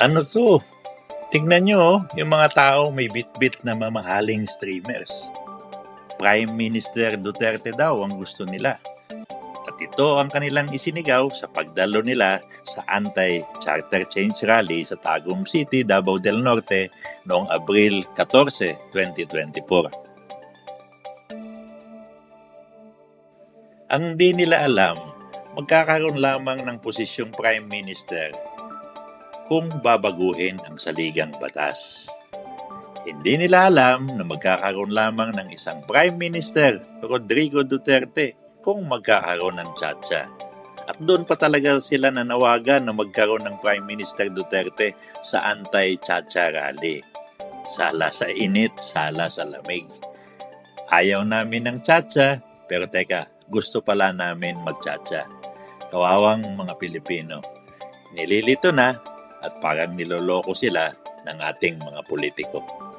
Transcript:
Ano to? Tingnan nyo, oh, yung mga tao may bit-bit na mamahaling streamers. Prime Minister Duterte daw ang gusto nila. At ito ang kanilang isinigaw sa pagdalo nila sa anti-charter change rally sa Tagum City, Davao del Norte noong Abril 14, 2024. Ang di nila alam, magkakaroon lamang ng posisyong Prime Minister kung babaguhin ang saligang batas. Hindi nila alam na magkakaroon lamang ng isang Prime Minister, Rodrigo Duterte, kung magkakaroon ng tsa At doon pa talaga sila nanawagan na magkaroon ng Prime Minister Duterte sa anti-chacha rally. Sala sa init, sala sa lamig. Ayaw namin ng chacha, pero teka, gusto pala namin magchacha. Kawawang mga Pilipino. Nililito na at parang niloloko sila ng ating mga politiko.